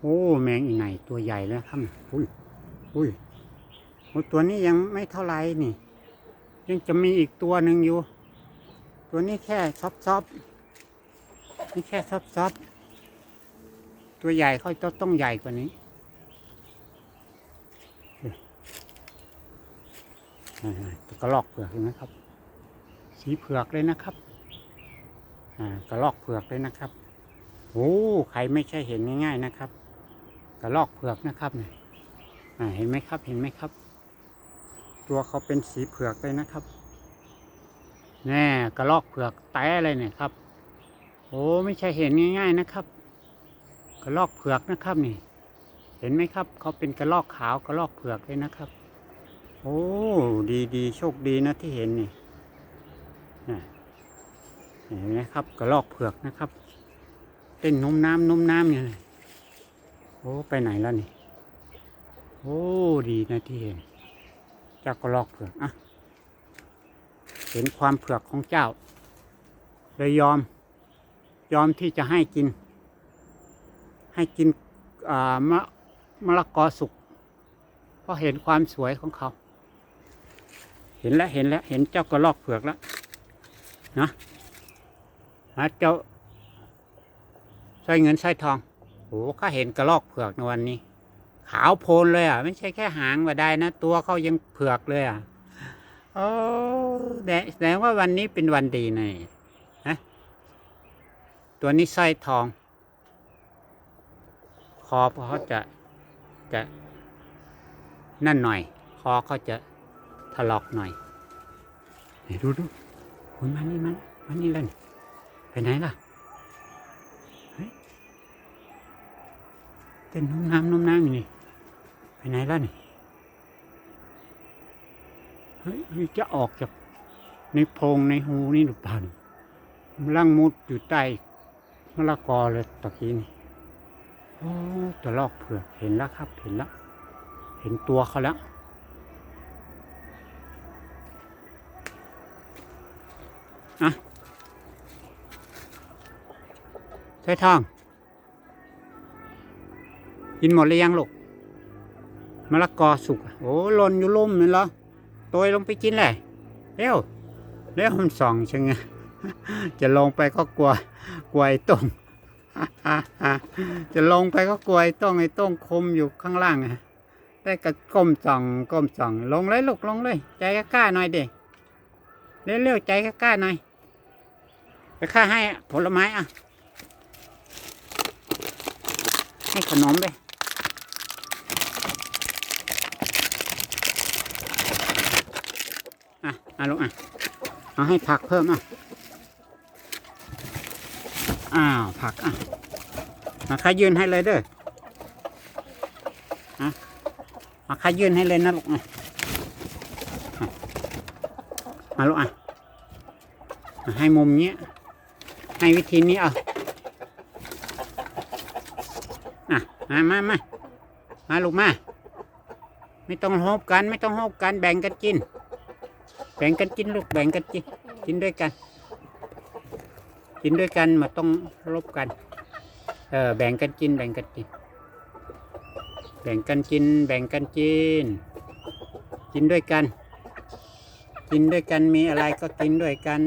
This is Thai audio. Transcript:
โอ้แมงอีไหนตัวใหญ่เลยครับอุ้ยอุ้ยตัวนี้ยังไม่เท่าไรนี่ ยังจะมีอีกตัวหนึ่งอยู่ ตัวนี้แค่ซอบซอบนี่แค่ซอบซอบตัวใหญ่เขาต้องต้องใหญ่กว่านี้ตัวกระลอกเผือกเห็นไหมครับ สีเผือกเลยนะครับกระลอกเผือกเลยนะครับโอ้ใครไม่ใช่เห็นง่ายๆนะครับ กระลอกเผือกนะครับเนี่ยเห็นไหมครับเห็นไหมครับ ตัวเขาเป็นสีเผือกเลยนะครับแน่กระลอกเผือกแต่อะไรเนี่ยครับ โอ้ไม่ใช่เห็นง่าย ๆนะครับ กระลอกเผือกนะครับนี่ เห็นไหมครับเขาเป็นกระลอกขาวกระลอกเผือกเลยนะครับ โอ้ดีดีโชคดีนะที่เห็นนี่น่ะเห็นไหมครับกระลอกเผือกนะครับ เต้นนุ่มน้ำนุ่มน้ำอยู่เลย โอ้ ไปไหนแล้วนี่ โอ้ ดีนะที่เห็น เจ้ากระลอกเผือกอะ เห็นความเผือกของเจ้า เลยยอม ยอมที่จะให้กิน ให้กินอ่ามะมะละกอสุก เพราะเห็นความสวยของเขา เห็นแล้วเห็นแล้ว เห็นเจ้ากระลอกเผือกแล้วนะหาเจ้าใส่เงินใส่ทอง โอ้ข้าเห็นกระลอกเผือกในวันนี้ ขาวโพลนเลยอะ ไม่ใช่แค่หางว่าได้นะ ตัวเขายังเผือกเลยอะโอ้แต่แสดงว่าวันนี้เป็นวันดีนะนี่นะตัวนี้สร้อยทอง คอเขาจะจะนั่นหน่อย คอเขาจะถลอกหน่อยดูดูคุณมานี่มันมานี่แล้วนี่ไปไหนล่ะเฮ้ย เต้นน้มน้ำน้มน้ำอยู่นี่ ไปไหนแล้วนี่ เฮ้ย จะออกจากในโพงในหูนี่หรือเปล่านี่ล่างมุดอยู่ใต้มะละกอเลยตะกี้นี่ โอ้ตัวลอกเผือกเห็นแล้วครับ เห็นแล้ว เห็นตัวเขาแล้วอะใช้ทอง กินหมดหรือยังลูกมะละกอสุกโอ้หล่นอยู่ล่มนี่เหรอตัวลงไปกินเลยเร็วเร็วมันส่องช่ไงจะลงไปก็กลัวกลัวไอ้ต้งจะลงไปก็กลัวไอ้ต้งไอ้ต้งคมอยู่ข้างล่างอะแต่ก็ก้มส่องก้มส่องลงเลยลูกลงเลย ใจกล้าหน่อยเด็เร็วๆใจกล้าหน่อยไปข้าให้ผลไม้อะ ให้ขนมไป อะเอาลูกอะเอาให้ผักเพิ่มอะอ้าวผักอะมาขายืนให้เลยเด้ออะมาขายืนให้เลยนะลูกอะมาลูกอะอะให้มุมเนี้ยให้วิธีนี้เอาอะมามามามาลูกมา ไม่ต้องโฮบกันไม่ต้องโฮบกันแบ่งกันกิน แบ่งกันกินลูกแบ่งกันกินกินด้วยกัน กินด้วยกันมาต้องรบกัน เออแบ่งกันกินแบ่งกันกิน แบ่งกันกิน แบ่งกันกิน กินด้วยกัน กินด้วยกันมีอะไรก็กินด้วยกัน